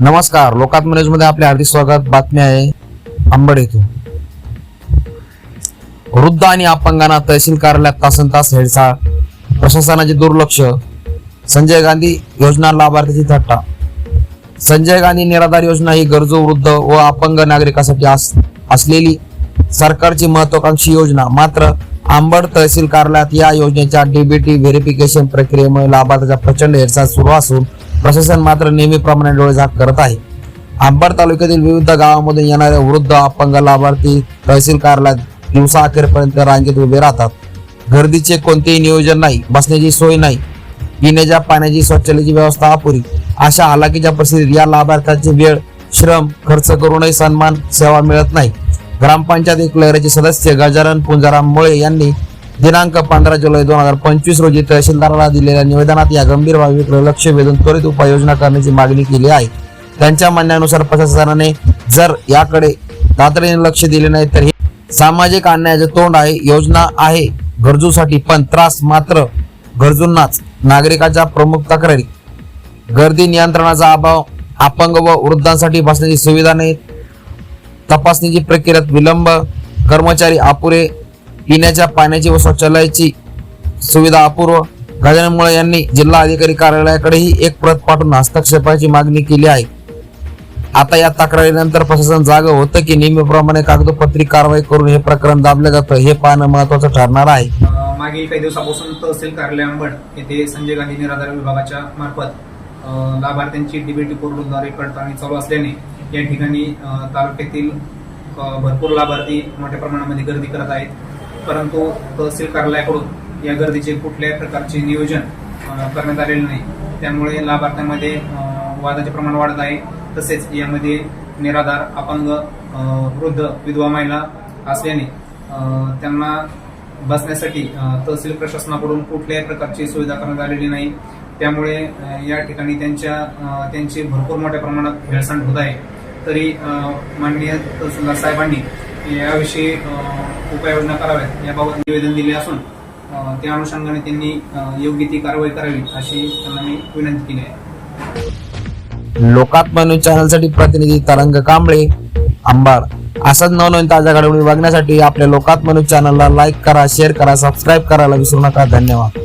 नमस्कार लोकात्म न्यूजमध्ये आपले हार्दिक स्वागत. बातमी आहे आंबड येथून. वृद्ध आणि अपंगांना तहसील कार्यालयात तासन तास हेळसाळ. प्रशासनाचे दुर्लक्ष. संजय गांधी योजना लाभार्थीची थट्टा. संजय गांधी निराधार योजना ही गरजू वृद्ध व अपंग नागरिकांसाठी अस- असलेली सरकारची महत्वाकांक्षी योजना. मात्र आंबड तहसील कार्यालयात या योजनेच्या डीबीटी व्हेरिफिकेशन प्रक्रियेमुळे लाभार्थ्याचा प्रचंड हेरसाळ सुरू असून प्रशासन मात्र नेहमीप्रमाणे डोळेझाक करत आहे. अंबड तालुक्यातील विविध गावांमधून येणाऱ्या वृद्ध अपंग लाभार्थी तहसील कार्यालयात दिवसा अखेरपर्यंत रांगेत उभे राहतात. गर्दीचे कोणतेही नियोजन नाही बसण्याची सोय नाही पिण्याच्या पाण्याची शौचालयाची व्यवस्था अपुरी. अशा हालाकीच्या परिस्थितीत या लाभार्थ्यांचे वेळ श्रम खर्च करूनही सन्मान सेवा मिळत नाही. ग्रामपंचायत एक लहराचे सदस्य गजानन पुंजाराम मुळे यांनी दिनांक पंधरा जुलै दोन हजार पंचवीस रोजी तहसीलदाराला दिलेल्या निवेदनात या गंभीर बाबीकडे लक्ष वेधून त्वरित उपाययोजना करण्याची मागणी केली आहे. त्यांच्या म्हणण्यानुसार प्रशासनाने जर याकडे तातडीने लक्ष दिले नाही तर हे सामाजिक अन्यायाचे तोंड आहे योजना आहे गरजूसाठी पण त्रास मात्र गरजूंनाच. नागरिकाच्या प्रमुख तक्रारी गर्दी नियंत्रणाचा अभाव अपंग व वृद्धांसाठी बसण्याची सुविधा नाही तपासणीची प्रक्रियेत विलंब कर्मचारी अपुरे पिण्याच्या पाण्याची व शौचालयाची सुविधा अपूर्व. गजाननमुळे यांनी जिल्हा अधिकारी कार्यालयाकडेही एक प्रत पाठवून हस्तक्षेपाची मागणी केली आहे. आता या तक्रारीनंतर प्रशासन जाग होतं की नेहमीप्रमाणे कागदोपत्री कारवाई करून हे प्रकरण दाबलं जातं हे पाहणं महत्वाचं ठरणार आहे. मागील काही दिवसापासून तहसील कार्यालय अंबड येथे संजय गांधी निराधार विभागाच्या मार्फत लाभार्थ्यांची डीबीटी पोर्टलद्वारे पडताळणी चालू असल्याने या ठिकाणी तालुक्यातील भरपूर लाभार्थी मोठ्या प्रमाणामध्ये गर्दी करत आहेत. परंतु तहसील कार्यालयाकडून या गर्दीचे कुठल्याही प्रकारचे नियोजन करण्यात आलेले नाही. त्यामुळे लाभार्थ्यांमध्ये वादाचे प्रमाण वाढत आहे. तसेच यामध्ये निराधार अपंग वृद्ध विधवा महिला असल्याने त्यांना बसण्यासाठी तहसील प्रशासनाकडून कुठल्याही प्रकारची सुविधा करण्यात आलेली नाही. त्यामुळे या ठिकाणी त्यांच्या त्यांची भरपूर मोठ्या प्रमाणात हेळसांड होत आहे. तरी माननीय तहसीलदार साहेबांनी याविषयी उपाययोजना कराव्यात. याबाबत निवेदन दिले असून त्या अनुषंगाने त्यांनी योग्य ती कारवाई करावी अशी त्यांना मी विनंती केली आहे. लोकात्म न्यूज चॅनलसाठी प्रतिनिधी तरंग कांबळे अंबाड असाच नवनवीन ताज्या घडामोडी बघण्यासाठी आपल्या लोकात्मा न्यूज चॅनलला लाईक करा शेअर करा सबस्क्राईब करायला विसरू नका. धन्यवाद.